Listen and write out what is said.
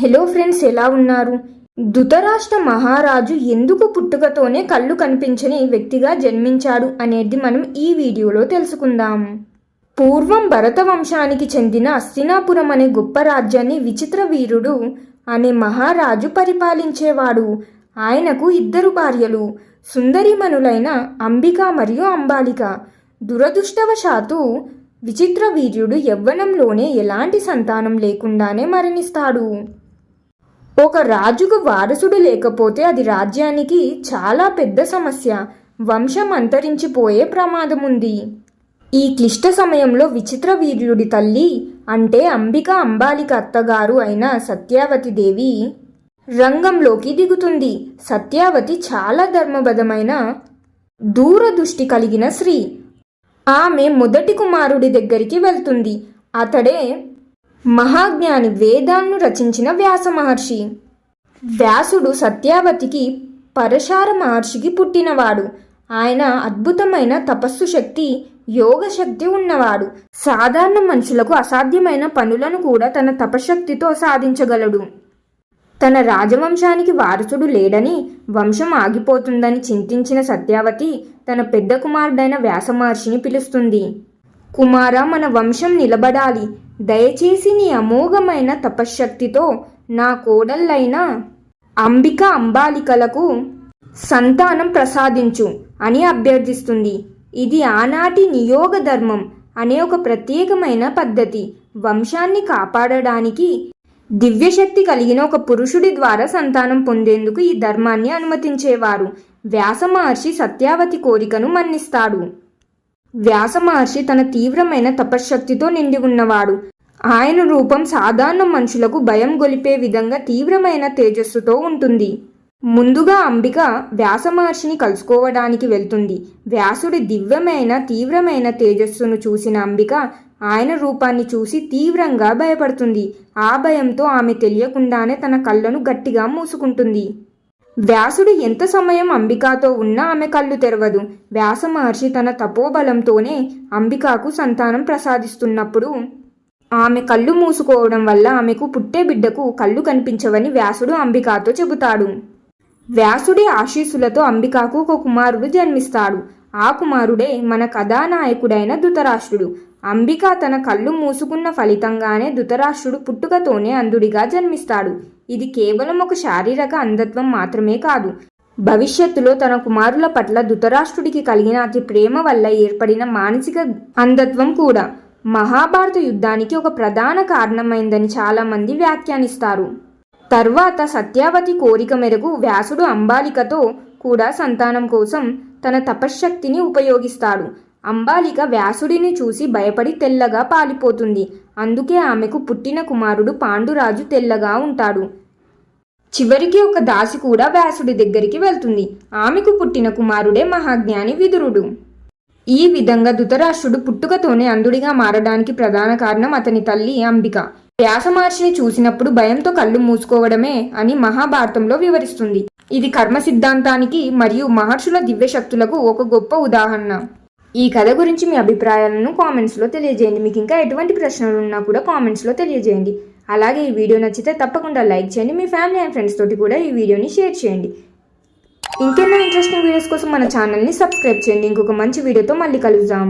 Hello friends ఎలా ఉన్నారు? ధృతరాష్ట్ర మహారాజు ఎందుకు పుట్టుకతోనే కళ్ళు కనిపించని వ్యక్తిగా జన్మించాడు అనేది మనం ఈ వీడియోలో తెలుసుకుందాం. పూర్వం భరత వంశానికి చెందిన అస్తినాపురం అనే గొప్ప రాజ్యాన్ని విచిత్ర వీరుడు అనే మహారాజు పరిపాలించేవాడు. ఆయనకు ఇద్దరు భార్యలు సుందరిమణులైన అంబిక మరియు అంబాలిక. దురదృష్టవశాత్తు విచిత్ర వీర్యుడు యవ్వనంలోనే ఎలాంటి సంతానం లేకుండానే మరణిస్తాడు. ఒక రాజుకు వారసుడు లేకపోతే అది రాజ్యానికి చాలా పెద్ద సమస్య. వంశం అంతరించిపోయే ప్రమాదం ఉంది ఈ క్లిష్ట సమయంలో విచిత్ర వీర్యుడి తల్లి అంటే అంబిక అంబాలిక అత్తగారు అయిన సత్యావతి దేవి రంగంలోకి దిగుతుంది. సత్యావతి చాలా ధర్మబద్ధమైన దూరదృష్టి కలిగిన స్త్రీ. ఆమె మొదటి కుమారుడి దగ్గరికి వెళ్తుంది. అతడే మహాజ్ఞాని వేదాలను రచించిన వ్యాస మహర్షి. వ్యాసుడు సత్యావతికి పరశార మహర్షికి పుట్టినవాడు. ఆయన అద్భుతమైన తపస్సు శక్తి యోగ శక్తి ఉన్నవాడు. సాధారణ మనుషులకు అసాధ్యమైన పనులను కూడా తన తపశక్తితో సాధించగలడు. తన రాజవంశానికి వారసుడు లేడని వంశం ఆగిపోతుందని చింతించిన సత్యావతి తన పెద్ద కుమారుడైన వ్యాస మహర్షిని పిలుస్తుంది. కుమార మన వంశం నిలబడాలి. దయచేసి నీ అమోఘమైన తపశ్శక్తితో నా కోడళ్ళైన అంబిక అంబాలికలకు సంతానం ప్రసాదించు అని అభ్యర్థిస్తుంది. ఇది ఆనాటి నియోగ ధర్మం అనే ఒక ప్రత్యేకమైన పద్ధతి. వంశాన్ని కాపాడడానికి దివ్యశక్తి కలిగిన ఒక పురుషుడి ద్వారా సంతానం పొందేందుకు ఈ ధర్మాన్ని అనుమతించేవారు. వ్యాస మహర్షి సత్యావతి కోరికను మన్నిస్తాడు. వ్యాస మహర్షి తన తీవ్రమైన తపశ్శక్తితో నిండి ఉన్నవాడు. ఆయన రూపం సాధారణ మనుషులకు భయం గొలిపే విధంగా తీవ్రమైన తేజస్సుతో ఉంటుంది. ముందుగా అంబిక వ్యాస మహర్షిని కలుసుకోవడానికి వెళ్తుంది. వ్యాసుడి దివ్యమైన తీవ్రమైన తేజస్సును చూసిన అంబిక ఆయన రూపాన్ని చూసి తీవ్రంగా భయపడుతుంది. ఆ భయంతో ఆమె తెలియకుండానే తన కళ్ళను గట్టిగా మూసుకుంటుంది. వ్యాసుడు ఎంత సమయం అంబికాతో ఉన్నా ఆమె కళ్ళు తెరవదు. వ్యాస మహర్షి తన తపోబలంతోనే అంబికాకు సంతానం ప్రసాదిస్తున్నప్పుడు ఆమె కళ్ళు మూసుకోవడం వల్ల ఆమెకు పుట్టే బిడ్డకు కళ్ళు కనిపించవని వ్యాసుడు అంబికాతో చెబుతాడు. వ్యాసుడి ఆశీస్సులతో అంబికాకు ఒక కుమారుడు జన్మిస్తాడు. ఆ కుమారుడే మన కథానాయకుడైన ధృతరాష్ట్రుడు. అంబిక తన కళ్ళు మూసుకున్న ఫలితంగానే ధృతరాష్ట్రుడు పుట్టుకతోనే అంధుడిగా జన్మిస్తాడు. ఇది కేవలం ఒక శారీరక అంధత్వం మాత్రమే కాదు. భవిష్యత్తులో తన కుమారుల పట్ల ధృతరాష్ట్రుడికి కలిగిన అతి ప్రేమ వల్ల ఏర్పడిన మానసిక అంధత్వం కూడా. మహాభారత యుద్ధానికి ఒక ప్రధాన కారణమైందని చాలామంది వ్యాఖ్యానిస్తారు. తర్వాత సత్యావతి కోరిక మేరకు వ్యాసుడు అంబాలికతో కూడా సంతానం కోసం తన తపశ్శక్తిని ఉపయోగిస్తాడు. అంబాలిక వ్యాసుడిని చూసి భయపడి తెల్లగా పాలిపోతుంది. అందుకే ఆమెకు పుట్టిన కుమారుడు పాండురాజు తెల్లగా ఉంటాడు. చివరికి ఒక దాసి కూడా వ్యాసుడి దగ్గరికి వెళ్తుంది. ఆమెకు పుట్టిన కుమారుడే మహాజ్ఞాని విదురుడు. ఈ విధంగా ధృతరాష్ట్రుడు పుట్టుకతోనే అంధుడిగా మారడానికి ప్రధాన కారణం అతని తల్లి అంబిక. వ్యాస మహర్షిని చూసినప్పుడు భయంతో కళ్ళు మూసుకోవడమే అని మహాభారతంలో వివరిస్తుంది. ఇది కర్మ సిద్ధాంతానికి మరియు మహర్షుల దివ్యశక్తులకు ఒక గొప్ప ఉదాహరణ. ఈ కథ గురించి మీ అభిప్రాయాలను కామెంట్స్లో తెలియజేయండి. మీకు ఇంకా ఎటువంటి ప్రశ్నలు ఉన్నా కూడా కామెంట్స్లో తెలియజేయండి. అలాగే ఈ వీడియో నచ్చితే తప్పకుండా లైక్ చేయండి. మీ ఫ్యామిలీ అండ్ ఫ్రెండ్స్ తోటి కూడా ఈ వీడియోని షేర్ చేయండి. ఇంకెన్నో ఇంట్రెస్టింగ్ వీడియోస్ కోసం మన ఛానల్ని సబ్స్క్రైబ్ చేయండి. ఇంకొక మంచి వీడియోతో మళ్ళీ కలుద్దాం.